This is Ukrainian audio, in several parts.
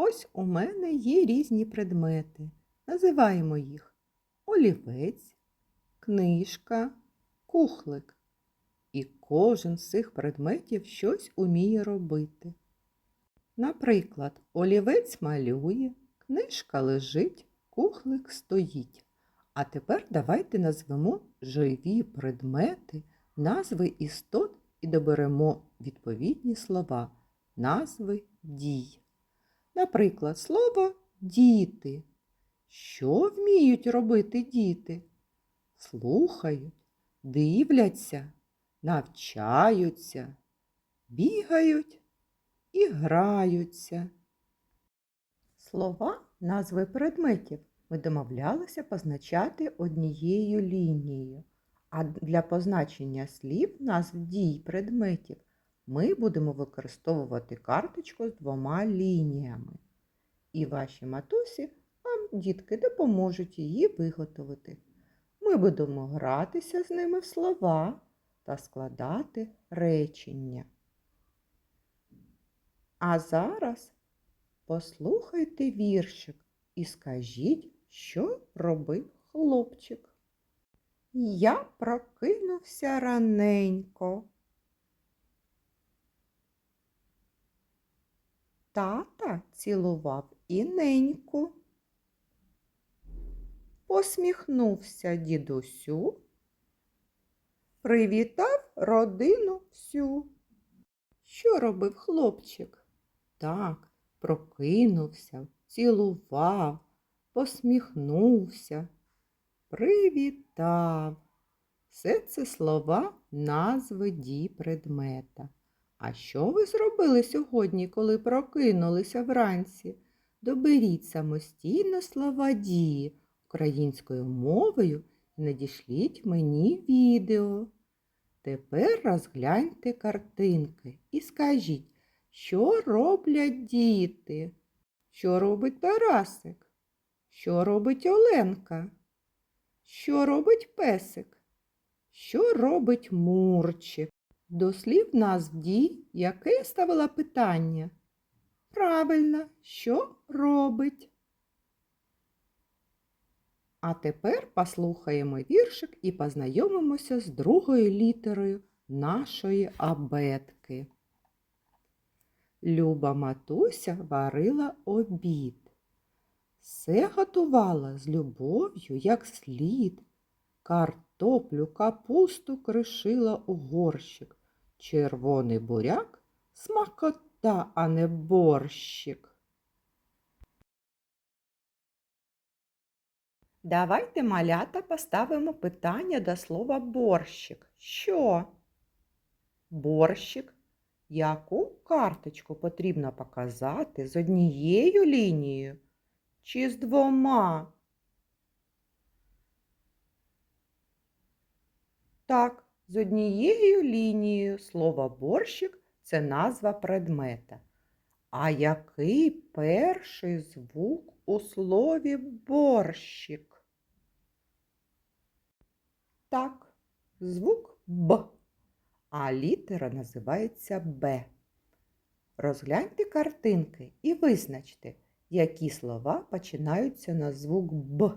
Ось у мене є різні предмети. Називаємо їх олівець, книжка, кухлик. І кожен з цих предметів щось уміє робити. Наприклад, олівець малює, книжка лежить, кухлик стоїть. А тепер давайте назвемо живі предмети, назви істот і доберемо відповідні слова, назви дій. Наприклад, слово діти. Що вміють робити діти? Слухають, дивляться, навчаються, бігають і граються. Слова назви предметів ми домовлялися позначати однією лінією. А для позначення слів назв дій предметів ми будемо використовувати карточку з двома лініями. І ваші матусі вам, дітки, допоможуть її виготовити. Ми будемо гратися з ними в слова та складати речення. А зараз послухайте віршик і скажіть, що робив хлопчик. Я прокинувся раненько. Тата цілував і неньку. Посміхнувся дідусю, привітав родину всю. Що робив хлопчик? Так, прокинувся, цілував, посміхнувся, привітав. Все це слова назви дій предмета. А що ви зробили сьогодні, коли прокинулися вранці? Доберіть самостійно слова дії українською мовою і надішліть мені відео. Тепер розгляньте картинки і скажіть, що роблять діти? Що робить Тарасик? Що робить Оленка? Що робить песик? Що робить Мурчик? До слів назв дій, яке ставила питання? Правильно, що робить? А тепер послухаємо віршик і познайомимося з другою літерою нашої абетки. Люба матуся варила обід. Все готувала з любов'ю, як слід. Картоплю, капусту кришила у горщик. Червоний буряк смакота, а не борщик. Давайте малята поставимо питання до слова борщик. Що? Борщик. Яку карточку потрібно показати з однією лінією чи з двома? Так, з однією лінією слово борщик це назва предмета. А який перший звук у слові борщик? Так, звук Б, а літера називається Б. Розгляньте картинки і визначте, які слова починаються на звук Б.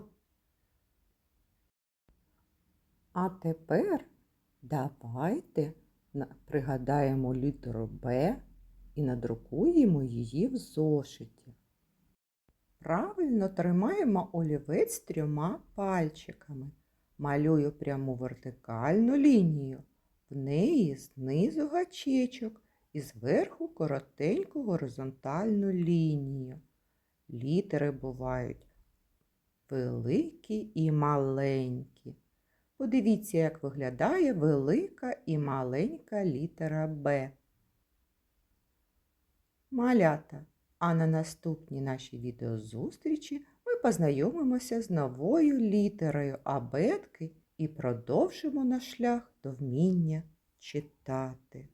А тепер давайте пригадаємо літеру Б і надрукуємо її в зошиті. Правильно тримаємо олівець трьома пальчиками. Малюю пряму вертикальну лінію. В неї знизу гачечок і зверху коротеньку горизонтальну лінію. Літери бувають великі і маленькі. Подивіться, як виглядає велика і маленька літера Б. Малята. А на наступній нашій відеозустрічі ми познайомимося з новою літерою абетки і продовжимо наш шлях до вміння читати.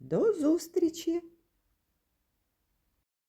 До зустрічі!